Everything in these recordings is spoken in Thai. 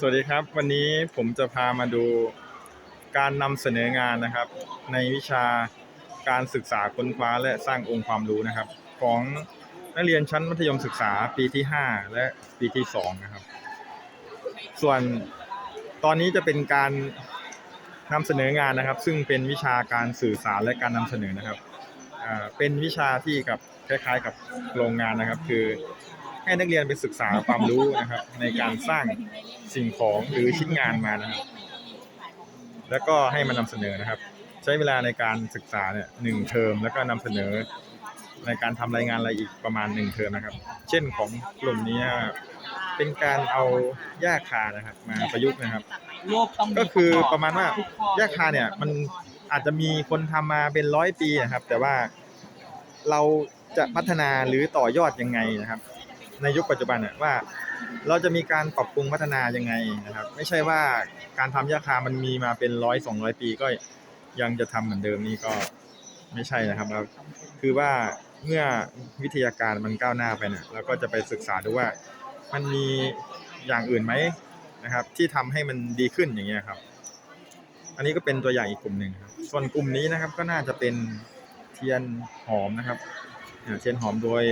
สวัสดีครับ วันนี้ผมจะพามาดูการนำเสนองานนะครับ ในวิชาการศึกษาค้นคว้าและสร้างองค์ความรู้นะครับ ของนักเรียนชั้นมัธยมศึกษาปีที่ 5 และปีที่2นะครับ ส่วนตอนนี้จะเป็นการนำเสนองานนะครับ ซึ่งเป็นวิชาการสื่อสารและการนำเสนอนะครับอ่าเป็นวิชาที่กับคล้ายๆกับโรงงานนะครับ คือ ให้นักเรียนไปศึกษาความรู้นะครับ ในการสร้างสิ่งของหรือชิ้นงานมานะครับ แล้วก็ให้มานำเสนอนะครับ ใช้เวลาในการศึกษาเนี่ยหนึ่งเทอมแล้วก็นำเสนอ ในการทำรายงานอะไรอีกประมาณหนึ่งเทอมนะครับ เช่นของกลุ่มนี้เป็นการเอาหญ้าคานะครับ มาประยุกต์นะครับ โลกต้องก็คือประมาณว่าหญ้าคาเนี่ยมันอาจจะมีคนทำมาเป็นร้อยปีนะครับ แต่ว่าเราจะพัฒนาหรือต่อยอดยังไงนะครับ ในยุคปัจจุบันเนี่ยว่า เราจะมีการปรับปรุงพัฒนายังไงนะครับ ไม่ใช่ว่าการทำหญ้าคามันมีมาเป็นร้อยสองร้อยปีก็ยังจะทำเหมือนเดิมนี่ก็ไม่ใช่นะครับเราคือว่าเมื่อวิทยาการมันก้าวหน้าไปเนี่ยเราก็จะไปศึกษาดูว่ามันมีอย่างอื่นไหมนะครับ ที่ทำให้มันดีขึ้นอย่างเงี้ยครับ อันนี้ก็เป็นตัวอย่างอีกกลุ่มหนึ่งครับส่วนกลุ่มนี้นะครับก็น่าจะเป็นเทียนหอมนะครับเทียนหอมโดย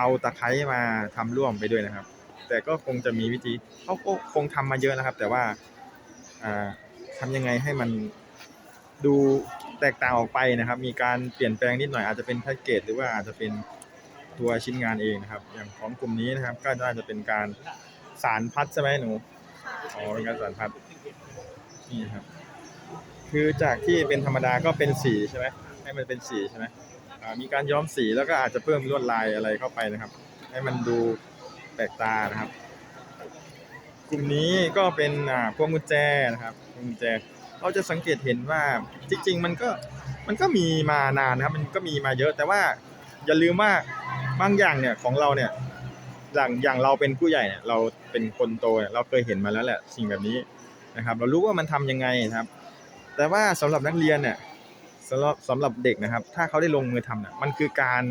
เอาตะไคร้มาทำร่วมไปด้วยนะครับ แต่ก็คงจะมีวิธีเขาก็คงทำมาเยอะนะครับ แต่ว่าอ่าทำยังไงให้มันดูแตกต่างออกไปนะครับ มีการเปลี่ยนแปลงนิดหน่อยอาจจะเป็นแพ็กเกจหรือว่าอาจจะเป็นตัวชิ้นงานเองนะครับ อย่างของกลุ่มนี้นะครับ ก็น่าจะเป็นการสารพัดใช่ไหมหนูอ๋อเป็นการสารพัดนี่ครับ คือจากที่เป็นธรรมดาก็เป็นสีใช่ไหมให้มันเป็นสีใช่ไหมอ่า มีการย้อมสีแล้วก็อาจจะเพิ่มลวดลายอะไรเข้าไปนะครับ ให้มันดูแปลกตานะครับ กลุ่มนี้ก็เป็นอ่าพวงกุญแจนะครับพวงกุญแจเราจะสังเกตเห็นว่าจริง ๆ มันก็มันก็มีมานานนะครับ มันก็มีมาเยอะแต่ว่าอย่าลืมว่าบางอย่างเนี่ยของเราเนี่ยอย่างอย่างเราเป็นผู้ใหญ่เนี่ยเราเป็นคนโตเนี่ยเราเคยเห็นมาแล้วแหละสิ่งแบบนี้นะครับ เรารู้ว่ามันทำยังไงนะครับ แต่ว่าสำหรับนักเรียนเนี่ย สำหรับสำหรับเด็กนะครับ ถ้าเขาได้ลงมือทำเนี่ยมันคือการ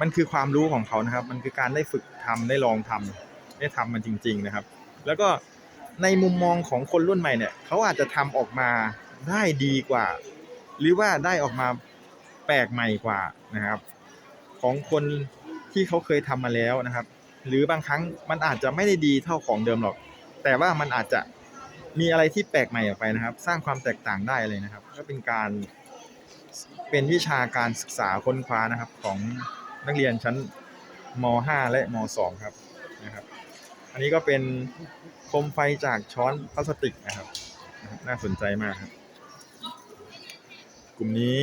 มันคือความรู้ของเขานะครับ มันคือการได้ฝึกทำได้ลองทำได้ทำมันจริง ๆนะครับ แล้วก็ในมุมมองของคนรุ่นใหม่เนี่ยเขาอาจจะทำออกมาได้ดีกว่า หรือว่าได้ออกมาแปลกใหม่กว่านะครับ ของคนที่เขาเคยทำมาแล้วนะครับ หรือบางครั้งมันอาจจะไม่ได้ดีเท่าของเดิมหรอก แต่ว่ามันอาจจะมีอะไรที่แปลกใหม่ออกไปนะครับ สร้างความแตกต่างได้เลยนะครับ ก็เป็นการ เป็นวิชาการศึกษาค้นคว้านะครับ ของนักเรียนชั้นม .5 และม .2 ครับนะครับ อันนี้ก็เป็นโคมไฟจากช้อนพลาสติกนะครับ น่าสนใจมากครับ กลุ่มนี้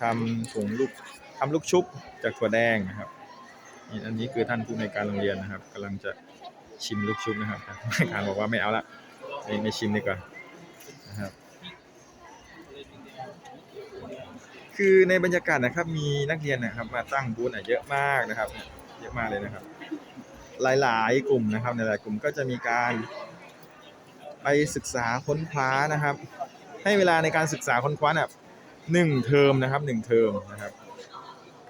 ทำถุงลูกทำลูกชุบจากถั่วแดงนะครับอันนี้คือท่านผู้ในการโรงเรียนนะครับกำลังจะชิมลูกชุบนะครับผู้ในวยการบอกว่าไม่เอาละไม่ชิมดีกว่านะครับ คือในบรรยากาศนะครับ มีนักเรียนนะครับ มาตั้งบูธเยอะมากนะครับ เยอะมากเลยนะครับ หลายๆ กลุ่มนะครับในหลายกลุ่มก็จะมีการไปศึกษาค้นคว้านะครับ ให้เวลาในการศึกษาค้นคว้าเนี่ยหนึ่งเทอมนะครับหนึ่งเทอมนะครับ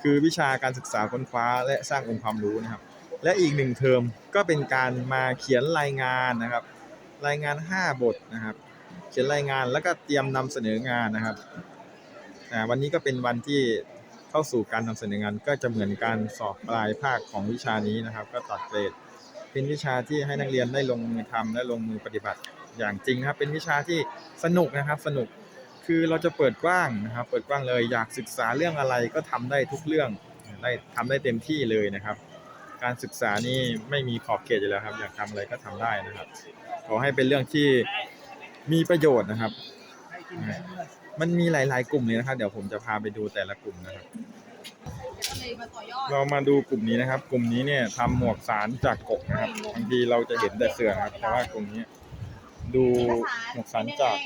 คือวิชาการศึกษาค้นคว้าและสร้างองค์ความรู้นะครับ และอีกหนึ่งเทอมก็เป็นการมาเขียนรายงานนะครับ รายงาน 5 บทนะครับ เขียนรายงานแล้วก็เตรียมนำเสนองานนะครับ วันนี้ก็เป็นวันที่เข้าสู่การนำเสนองานก็จะเหมือนการสอบปลายภาคของวิชานี้นะครับ ก็ตัดเกรดเป็นวิชาที่ให้นักเรียนได้ลงมือทำและลงมือปฏิบัติอย่างจริงนะครับ เป็นวิชาที่สนุกนะครับ สนุกคือเราจะเปิดกว้างนะครับ เปิดกว้างเลยอยากศึกษาเรื่องอะไรก็ทำได้ทุกเรื่องได้ทำได้เต็มที่เลยนะครับ การศึกษานี่ไม่มีขอบเขตอยู่แล้วครับ อยากทำอะไรก็ทำได้นะครับ ขอให้เป็นเรื่องที่มีประโยชน์นะครับ มันมีหลาย ๆ กลุ่มเลยนะครับ เดี๋ยวผมจะพาไปดูแต่ละกลุ่มนะครับเลยมาต่อยอดเรามาดูกลุ่มนี้นะครับ กลุ่มนี้เนี่ยทำหมวกสารจากกบนะครับบางทีเราจะเห็นแต่เสือครับแต่ว่ากลุ่มนี้ ดูหมวกสารจาก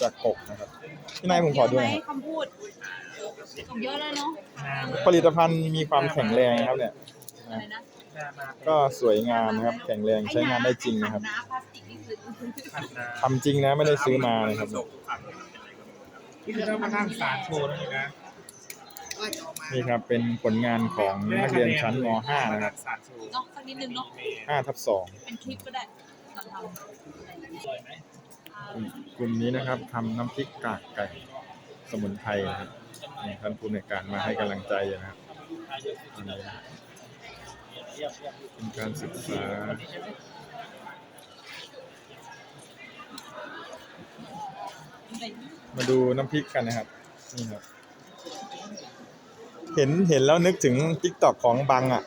จากกบนะครับพี่นายผมขอดูหน่อยครับคำพูดของเยอะเลยเนาะผลิตภัณฑ์มีความแข็งแรงนะครับเนี่ยอะไรนะก็สวยงามนะครับ แข็งแรงใช้งานได้จริงนะครับน้ำพลาสติกนี่คือทำจริงนะไม่ได้ซื้อมานะครับ พี่จะต้องมานั่งสารโชว์นั่นเองนะเอนี่ครับเป็นผลงานของนักเรียนชั้นม .5 นะครับเนาะสักนิดนึงเนาะ5ทับ2เป็นคลิปก็ได้ทำทกลุ่มนี้นะครับทำน้ำพริกกากไก่สมุนไพรนะครับนี่ท่านผู้ในวยการมาให้กำลังใจอยู่นะครับอันนี้เป็นการศึกษาำ มาดูน้ำพริกกันนะครับ นี่ครับ เห็นเห็นแล้วนึกถึงทิกตอกของบังอะ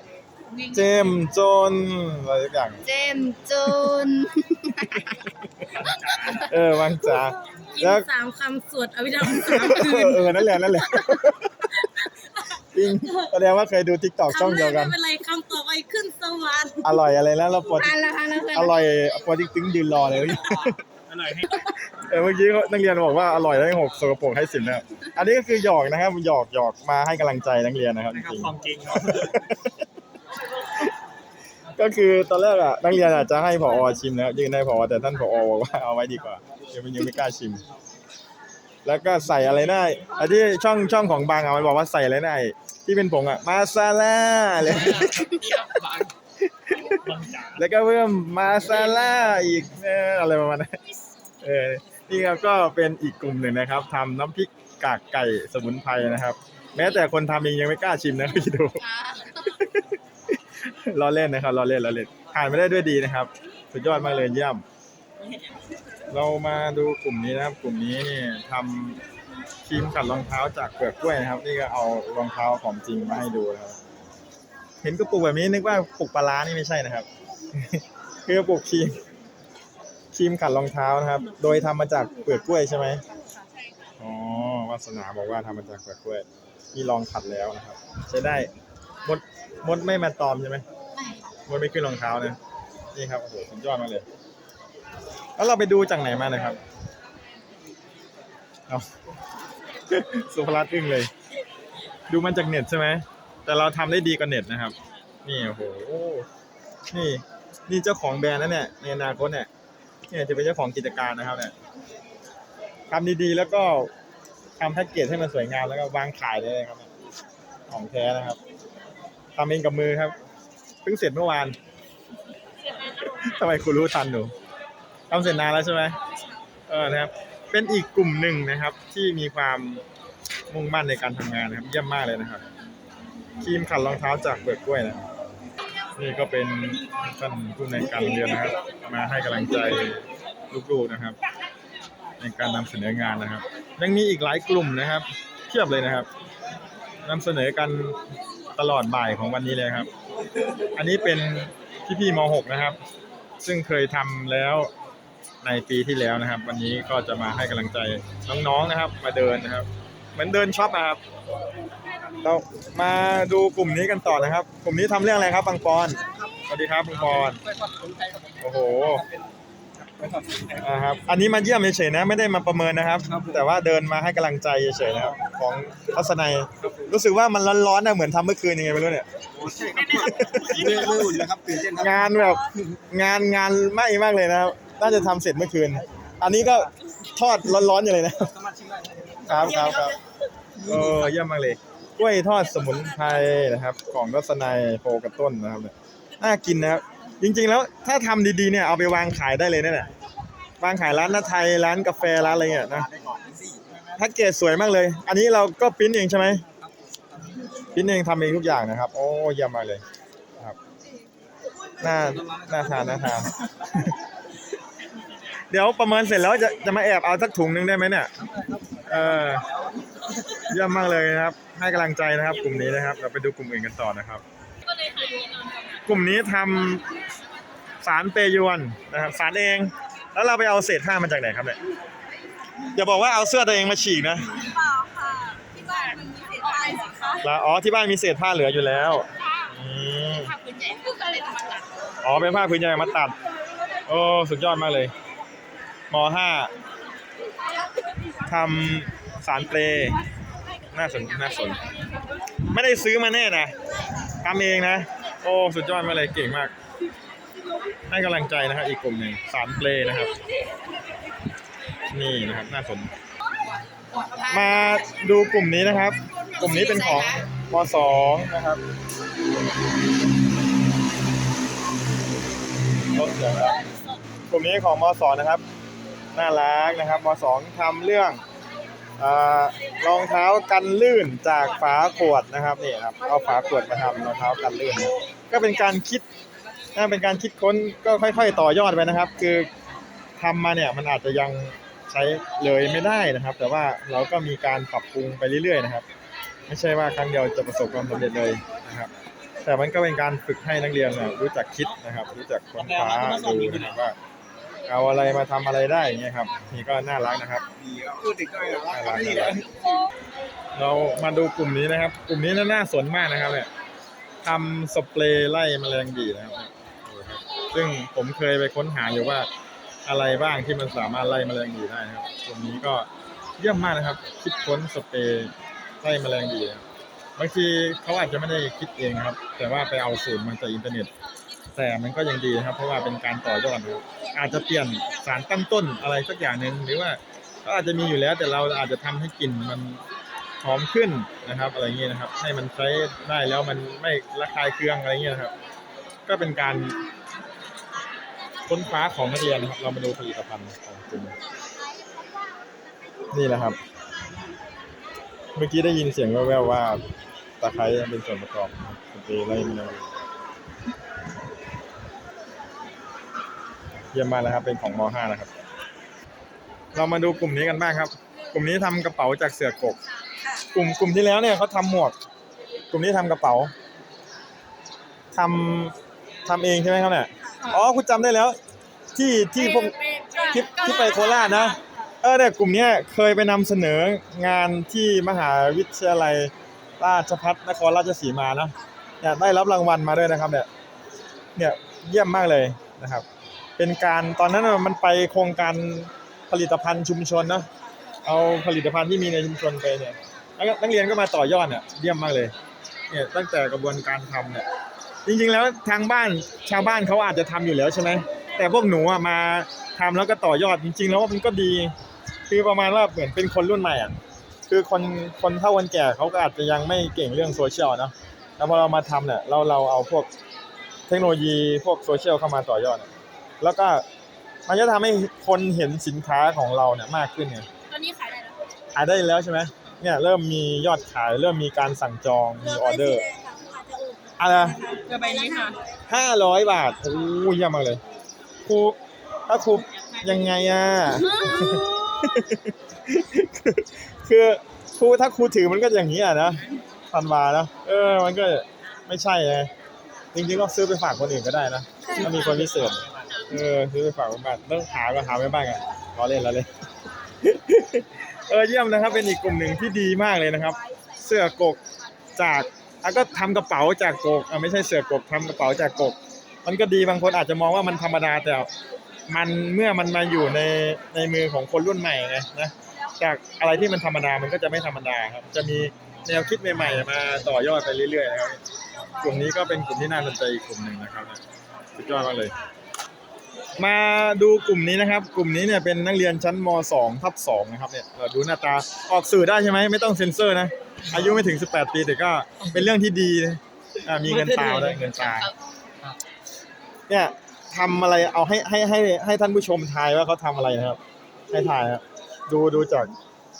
เจมส์โจนอะไรสักอย่าง เจมส์จูนเออวังจ๋ากิแล้วนสามคำสวดอภิธรรมสามเอคืนอเออนั่นแหละนั่นแหละจริงแสดงว่าเคยดูทิกตอกช่องคำแรเดียกวกัไม่นเป็นไรคำต่อไปขึ้นสวรรค์อร่อยอะไรแล้วเราปวดอ่านแล้วอ่านแล้วอร่อยปวดตึงยืนรอเลย อร่อยให้ เออเมื่อกี้เขานักเรียนบอกว่าอร่อยได้หกสกปรกให้สิบนะครับอันนี้ก็คือหยอกนะครับหยอกหยอกมาให้กำลังใจนักเรียนนะครับจนะครับริงความจริงครับๆก็คือตอนแรกอะนักเรียนอาจจะให้ผอชิมนะครับยื่นให้ผอแต่ท่านผอบอกว่าเอาไว้ดีกว่ายังไม่ยังไม่กล้าชิม แล้วก็ใส่อะไรได้อันที่ช่องช่องของบางอะมันบอกว่าใส่อะไรได้ที่เป็นผงอะมาซาล่าเลย บางจากแล้วก็เพิ่มมาซาล่าอีกเอออะไรประมาณนั้นเออ นี่ครับก็เป็นอีกกลุ่มหนึ่งนะครับทำน้ำพริกกากไก่สมุนไพรนะครับ แม้แต่คนทำเองยังไม่กล้าชิมนะพี่ดู ล้อเล่นนะครับล้อเล่นล้อเล่นผ่านไม่ได้ด้วยดีนะครับ สุดยอดมากเลยเยี่ยม เรามาดูกลุ่มนี้นะครับ กลุ่มนี้นี่ทำครีมขัดรองเท้าจากเปลือกกล้วยนะครับ นี่ก็เอารองเท้าของจริงมาให้ดูนะครับ เห็นกระปุกแบบนี้นึกว่าปลุกปลาร้านี่ไม่ใช่นะครับ คือกระปุกครีม ครีมขัดรองเท้านะครับ โดยทำมาจากเปลือกกล้วยใช่ไหมอ๋อวาสนาบอกว่าทำมาจากเปลือกกล้วยนี่ลองขัดแล้วนะครับ ใช้ได้มดมดไม่มาตอมใช่ไหมไม่มดไม่ขึ้นรองเท้านะนี่ครับโอ้โหสุดยอดมากเลย แล้วเราไปดูจากไหนมานะครับเอาสุภรัตน์อึ้งเลย ดูมันจากเน็ตใช่ไหมแต่เราทำได้ดีกว่าเน็ตนะครับ นี่โอ้โหนี่นี่เจ้าของแบรนด์นะเนี่ยในอนาคตเนี่ย เนี่ยจะเป็นเจ้าของกิจการนะครับเนี่ยทำดีๆ แล้วก็ทำแพ็กเกจให้มันสวยงามแล้วก็วางขายได้เลยครับ ของแท้นะครับทำเองกับมือครับเพิ่งเสร็จเมื่อวานทำไมคุณรู้ทันหนูทำเสร็จนานแล้วใช่ไหมเออนะครับ เป็นอีกกลุ่มหนึ่งนะครับ ที่มีความมุ่งมั่นในการทำงานนะครับ เยี่ยมมากเลยนะครับครีมขัดรองเท้าจากเปลือกกล้วยนะครับ นี่ก็เป็นท่านผู้ในการเรียนนะครับ มาให้กำลังใจลูกๆนะครับ ในการนำเสนองานนะครับ ยังมีอีกหลายกลุ่มนะครับเทียบเลยนะครับนำเสนอกันตลอดบ่ายของวันนี้เลยครับ อันนี้เป็นพี่ๆม .6 นะครับ ซึ่งเคยทำแล้วในปีที่แล้วนะครับ วันนี้ก็จะมาให้กำลังใจน้องๆนะครับ มาเดินนะครับ เหมือนเดินช็อปนะครับ เรามาดูกลุ่มนี้กันต่อนะครับ กลุ่มนี้ทำเรื่องอะไรครับบางปอนสวัสดีครับบางปอนโอ้โหอ่าครับอันนี้มาเยี่ยมเฉยๆนะไม่ได้มาประเมินนะครับ แต่ว่าเดินมาให้กำลังใจเฉยๆนะครับของทัศนัยรู้สึกว่ามันร้อนๆนะเหมือนทำเมื่อคืนยังไงไม่รู้เนี่ยไม่ไม่อุ่นนะครับตื่นเต้นครับงานแบบงานงานไหม้มากเลยนะครับน่าจะทำเสร็จเมื่อคืน อันนี้ก็ทอดร้อนๆอยู่เลยนะ สามารถชิมได้นะครับครับครับเออเยี่ยมมากเลย กล้วยทอดสมุนไพรนะครับ ของรัศนัยโพกับต้นนะครับเนี่ยน่ากินนะครับ จริงๆแล้วถ้าทำดีๆเนี่ยเอาไปวางขายได้เลยนะเนี่ยวางขายร้านนาไทยร้านกาแฟร้านอะไรเงี้ยนะแพ็กเกจสวยมากเลย อันนี้เราก็ปริ้นเองใช่ไหมปริ้นเองทำเองทุกอย่างนะครับ โอ้เยี่ยมมากเลยครับน่าน่าทานน่าทานเดี๋ยวประเมินเสร็จแล้วจะจะมาแอบเอาสักถุงหนึงได้ไหมเนี่ย เออเยี่ยมมากเลยนะครับ ให้กำลังใจนะครับ กลุ่มนี้นะครับ เราไปดูกลุ่มอื่นกันต่อนะครับ กลุ่มนี้ทำสารเปยวนนะครับสารเอง แล้วเราไปเอาเศษผ้ามาจากไหนครับเนี่ยอย่าบอกว่าเอาเสื้อตัวเองมาฉีกนะเปล่าค่ะที่บ้านมันมีเศษผ้าสิคะแล้วอ๋อที่บ้านมีเศษผ้าเหลืออยู่แล้วอืมผ้าพื้นใหญ่ก็เลยทำมาตัดอ๋อเป็นผ้าพื้นใหญ่มาตัด โอ้สุดยอดมากเลยมห้าทำสารเปล น่าสนน่าสน ไม่ได้ซื้อมาแน่นะทำเองนะ โอ้ สุดยอดมาเลยเก่งมาก ให้กำลังใจนะครับ อีกกลุ่มหนึ่งสารเปลนะครับ นี่นะครับน่าสน มาดูกลุ่มนี้นะครับ กลุ่มนี้เป็นของมสองนะครับลดเสียแล้วกลุ่มนี้ของมสองนะครับ น่ารักนะครับมสองทำเรื่อง รองเท้ากันลื่นจากฝาขวดนะครับนี่ครับเอาฝาขวดมาทำรองเท้ากันลื่น ก็เป็นการคิดนะเป็นการคิดค้นก็ค่อย ๆ ต่อยอดไปนะครับ คือทำมาเนี่ยมันอาจจะยังใช้เลยไม่ได้นะครับ แต่ว่าเราก็มีการปรับปรุงไปเรื่อยๆนะครับ ไม่ใช่ว่าครั้งเดียวจะประสบความสำเร็จเลยนะครับ แต่มันก็เป็นการฝึกให้นักเรียนรู้จักคิดนะครับ รู้จักค้นคว้าดูนะครับว่า เอาอะไรมาทำอะไรได้อย่างเงี้ยครับนี่ก็น่ารักนะครับ พูดถึงก็แบบว่าน่ารักนี่แหละเรามาดูกลุ่มนี้นะครับ กลุ่มนี้น่าน่าสนมากนะครับเนี่ยทำสเปรย์ไล่แมลงบีนะครับนี่ครับ ซึ่งผมเคยไปค้นหาอยู่ว่าอะไรบ้างที่มันสามารถไล่แมลงบีได้นะครับกลุ่มนี้ก็เยี่ยมมากนะครับ คิดค้นสเปรย์ไล่แมลงบีนะครับบางทีเขาอาจจะไม่ได้คิดเองนะครับ แต่ว่าไปเอาสูตรมาจากอินเทอร์เน็ต แต่มันก็ยังดีนะครับ เพราะว่าเป็นการต่อยอดนะครับอาจจะเปลี่ยนสารตั้งต้นอะไรสักอย่างหนึ่งหรือว่าก็อาจจะมีอยู่แล้วแต่เราอาจจะทำให้กลิ่นมันหอมขึ้นนะครับ อะไรเงี้ยนะครับ ให้มันใช้ได้แล้วมันไม่ระคายเคืองอะไรเงี้ยนะครับ ก็เป็นการค้นคว้าของนักเรียนนะครับ เรามาดูผลิตภัณฑ์ของกลุ่มนี่แหละครับ เมื่อกี้ได้ยินเสียงแว่วๆว่าตะไคร้เป็นส่วนประกอบสเปรย์ไล่แมลง ยี่ยมมากแล้วครับ เป็นของม .5 นะครับ เรามาดูกลุ่มนี้กันบ้างครับ กลุ่มนี้ทำกระเป๋าจากเสือกก กลุ่มกลุ่มที่แล้วเนี่ยเขาทำหมวก กลุ่มนี้ทำกระเป๋าทำทำเองใช่ไหมครับเนี่ยอ๋อคุณจำได้แล้ว ที่ที่พวกที่ที่ไปโคราชนะเออเนี่ยกลุ่มนี้เคยไปนำเสนองานที่มหาวิทยาลัยราชภัฏนครราชสีมานะเนี่ยได้รับรางวัลมาด้วยนะครับเนี่ยเนี่ยเยี่ยมมากเลยนะครับ เป็นการตอนนั้นมันไปโครงการผลิตภัณฑ์ชุมชนเนะเอาผลิตภัณฑ์ที่มีในชุมชนไปเนี่ยนักเรียนก็มาต่อยอดเนี่ยเยี่ยมมากเลยเนี่ยตั้งแต่กระบวนการทำเนี่ยจริงๆแล้วทางบ้านชาวบ้านเขาอาจจะทำอยู่แล้วใช่ไหมแต่พวกหนูอะมาทำแล้วก็ต่อยอดจริง ๆ แล้วมันก็ดี คือประมาณว่าเหมือนเป็นคนรุ่นใหม่อะคือคนคนเฒ่าคนแก่เขาก็อาจจะยังไม่เก่งเรื่องโซเชียลนะแล้วพอเรามาทำเนี่ยเราเราเอาพวกเทคโนโลยีพวกโซเชียลเข้ามาต่อยอดอะ แล้วก็มันจะทำให้คนเห็นสินค้าของเราเนี่ยมากขึ้นไงตอนนี้ขายได้แล้วขายได้แล้วใช่ไหมเนี่ยเริ่มมียอดขายเริ่มมีการสั่งจองมีออเดอร์อะไรเรือใบนี้ค่ะ ห้าร้อยบาทโอ้ยเยี่ยมมากเลยครูถ้าครูยังไงอะ คือครูถ้าครูถือมันก็อย่างนี้อะนะพันวานะเออ มันก็ไม่ใช่ไงจริงๆก็ซื้อไปฝากคนอื่นก็ได้นะถ้ามีคนพิเศษ เออซื้อไปฝากคนบ้านต้องหาก็หาไม่บ้างอะล้อเล่นล้อเล่นเออเยี่ยมนะครับ เป็นอีกกลุ่มหนึ่งที่ดีมากเลยนะครับ เสื้อกกจากแล้วก็ทำกระเป๋าจากกกไม่ใช่เสื้อกกทำกระเป๋าจากกก มันก็ดีบางคนอาจจะมองว่ามันธรรมดาแต่มันเมื่อมันมาอยู่ในในมือของคนรุ่นใหม่ไงนะจากอะไรที่มันธรรมดามันก็จะไม่ธรรมดาครับ จะมีแนวคิดใหม่ ๆ มาต่อยอดไปเรื่อยๆนะครับกลุ่มนี้ก็เป็นกลุ่มที่น่าสนใจอีกกลุ่มหนึ่งนะครับสุดยอดมากเลย มาดูกลุ่มนี้นะครับ กลุ่มนี้เนี่ยเป็นนักเรียนชั้นม .2 ทับ2นะครับเนี่ยเราดูหน้าตาออกสื่อได้ใช่ไหมไม่ต้องเซ็นเซอร์นะ อายุไม่ถึง 18 ปีแต่ก็เป็นเรื่องที่ดีนะอ่ามีเงินตาด้วยเงินตาเนี่ยทำอะไรเอาให้ให้ให้ให้ท่านผู้ชมทายว่าเขาทำอะไรนะครับ ให้ทายครับดูดูจาก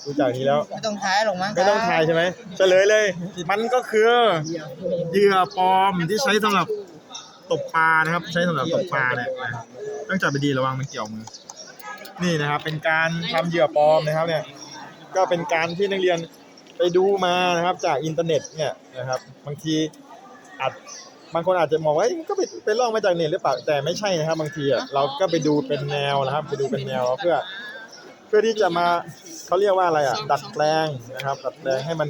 ดูจากนี้แล้ว ไม่ต้องท้ายหรอกมั้งไม่ต้องทายใช่ไหมเฉลยเลย มันก็คือเหยื่อปลอมที่ใช้สำหรับ ตกปลานะครับ ใช้สำหรับตกปลาเนี่ยต้องจับไปดีระวังมันเกี่ยวมือ นี่นะครับ เป็นการทำเหยื่อปลอมนะครับ เนี่ย ก็เป็นการที่นักเรียนไปดูมานะครับ จากอินเทอร์เน็ตเนี่ยนะครับ บางทีอาจบางคนอาจจะมองว่าก็ไปไปลอกมาจากเน็ตหรือเปล่าแต่ไม่ใช่นะครับ บางทีเราก็ไปดูเป็นแนวนะครับ ไปดูเป็นแนวเพื่อ เพื่อที่จะมาเขาเรียกว่าอะไรอะ ดัดแปลงนะครับ ดัดแปลงให้มัน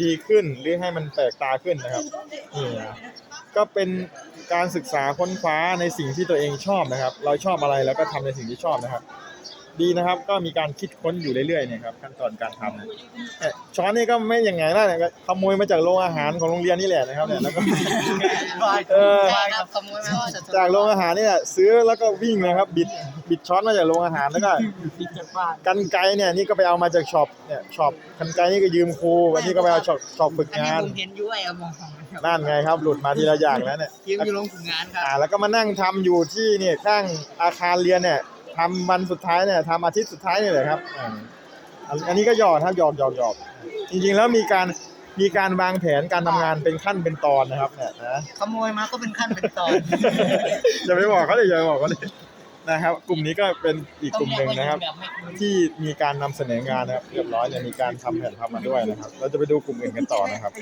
ดีขึ้นหรือให้มันแปลกตาขึ้นนะครับนี่นะ ก็เป็นการศึกษาค้นคว้าในสิ่งที่ตัวเองชอบนะครับ เราชอบอะไรแล้วก็ทำในสิ่งที่ชอบนะครับ ดีนะครับ ก็มีการคิดค้นอยู่เรื่อยๆเนี่ยครับขั้นตอนการทำเนี่ยเนี่ยช้อนนี่ก็ไม่ยังไงนะเนี่ยก็ขโมยมาจากโรงอาหารของโรงเรียนนี่แหละนะครับเนี่ยแล้วก็ เออ ใช่ครับขโมยมาจากจากโรงอาหารเนี่ยซื้อแล้วก็วิ่งนะครับบิดบิดช้อนมาจากโรงอาหารแล้วก็กันไกรเนี่ยนี่ก็ไปเอามาจากช็อปเนี่ยช็อปกันไกรนี่ก็ยืมครูวันนี้ก็ไปเอาช็อปช็อปฝึกอันนี้งานผมเห็นอยู่ไอ้เอามองของนั่นไงครับหลุดมาทีละอย่างแล้วเนี่ยยืมอยู่โรงฝึกงานครับอ่าแล้วก็มานั่งทำอยู่ที่เนี่ยข้างอาคารเรียนเนี่ย ทำวันสุดท้ายเนี่ยทำอาทิตย์สุดท้ายเนี่ยแหละครับอ่าอันอันนี้ก็หยอดครับหยอดหยอดหยอดจริงๆแล้วมีการมีการวางแผนการทำงานเป็นขั้นเป็นตอนนะครับเนี่ยนะขโมยมาก็เป็นขั้นเป็นตอนอย่าไปบอกเขาเลยอย่าไปบอกเขาเลยนะครับ กลุ่มนี้ก็เป็นอีกกลุ่มหนึ่งนะครับแบบไม่คุ้นที่มีการนำเสนองานนะครับ เรียบร้อยเนี่ยมีการทำแผนทำมาด้วยนะครับ เราจะไปดูกลุ่มอื่นกันต่อนะครับ